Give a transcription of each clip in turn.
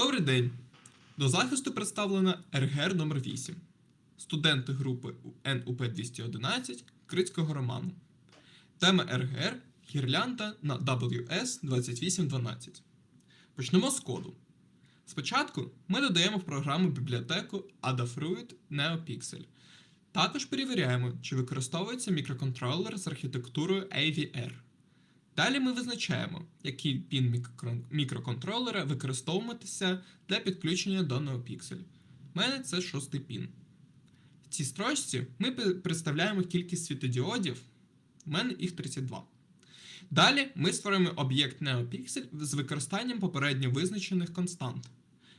Добрий день! До захисту представлена РГР номер 8 студенти групи НУП 211 Крицького роману. Тема РГР гірлянда на WS 2812. Почнемо з коду. Спочатку ми додаємо в програму бібліотеку Adafruit NeoPixel. Також перевіряємо, чи використовується мікроконтролер з архітектурою AVR. Далі ми визначаємо, який пін мікроконтролера використовуватися для підключення до NeoPixel. У мене це шостий пін. В цій строчці ми представляємо кількість світодіодів. У мене їх 32. Далі ми створюємо об'єкт NeoPixel з використанням попередньо визначених констант.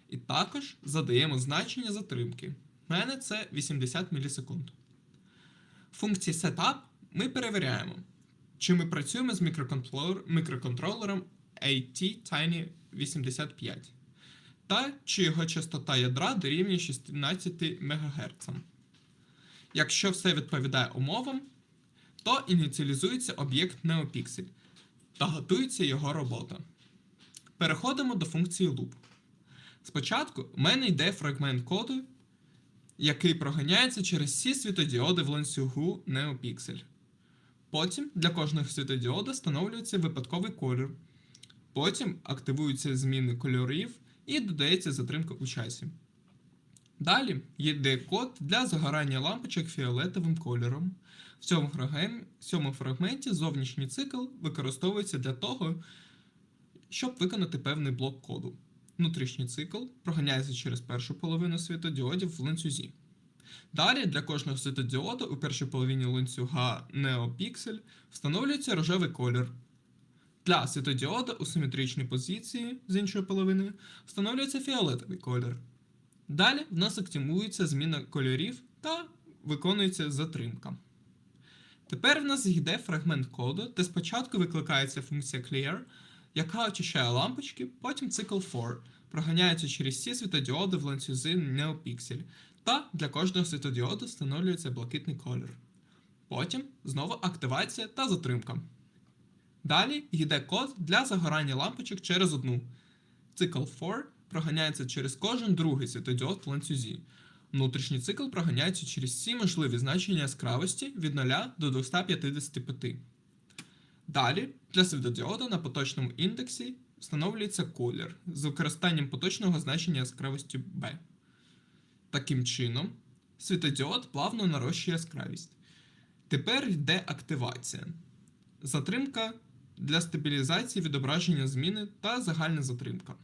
І також задаємо значення затримки. У мене це 80 мілісекунд. В функції Setup ми перевіряємо, чи ми працюємо з мікроконтролер- мікроконтролером AT-Tiny85 та чи його частота ядра дорівнює 16 МГц. Якщо все відповідає умовам, то ініціалізується об'єкт NeoPixel та готується його робота. Переходимо до функції loop. Спочатку в мене йде фрагмент коду, який проганяється через всі світодіоди в ланцюгу NeoPixel. Потім для кожного світодіода встановлюється випадковий колір. Потім активуються зміни кольорів і додається затримка у часі. Далі йде код для загорання лампочок фіолетовим кольором. В цьому, в цьому фрагменті зовнішній цикл використовується для того, щоб виконати певний блок коду. Внутрішній цикл проганяється через першу половину світодіодів в ланцюзі. Далі для кожного світодіоду у першій половині ланцюга NeoPixel встановлюється рожевий колір. Для світодіода у симетричній позиції з іншої половини встановлюється фіолетовий колір. Далі в нас активується зміна кольорів та виконується затримка. Тепер в нас йде фрагмент коду, де спочатку викликається функція clear, яка очищає лампочки, потім цикл for, проганяється через всі світодіоди в ланцюзі NeoPixel, та для кожного світодіоду встановлюється блакитний колір. Потім знову активація та затримка. Далі йде код для загорання лампочок через одну. Цикл for проганяється через кожен другий світодіод в ланцюзі. Внутрішній цикл проганяється через всі можливі значення яскравості від 0 до 255. Далі для світодіода на поточному індексі встановлюється колір з використанням поточного значення яскравості B. Таким чином, світодіод плавно нарощує яскравість. Тепер йде активація. Затримка для стабілізації відображення зміни та загальна затримка.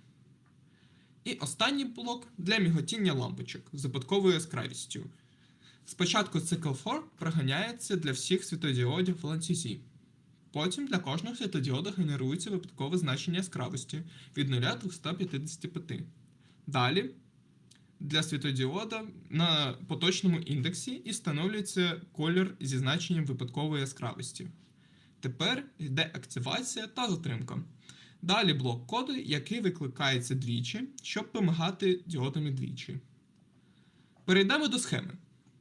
І останній блок для міготіння лампочок з випадковою яскравістю. Спочатку цикл for проганяється для всіх світодіодів в ланцюзі. Потім для кожного світодіода генерується випадкове значення яскравості від 0 до 155. Далі для світодіода на поточному індексі і встановлюється колір зі значенням випадкової яскравості. Тепер йде активація та затримка. Далі блок коду, який викликається двічі, щоб помагати діодами двічі. Перейдемо до схеми.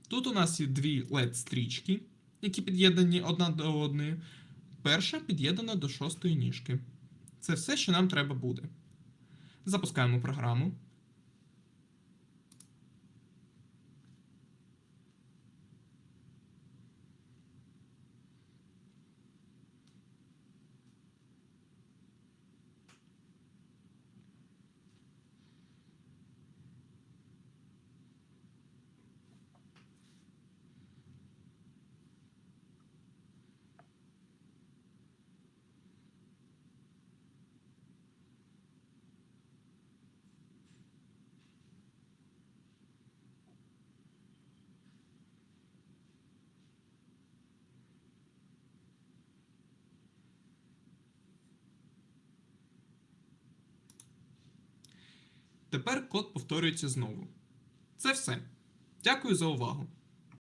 Тут у нас є дві LED-стрічки, які під'єднані одна до одної. Перша під'єднана до шостої ніжки. Це все, що нам треба буде. Запускаємо програму. Тепер код повторюється знову. Це все. Дякую за увагу.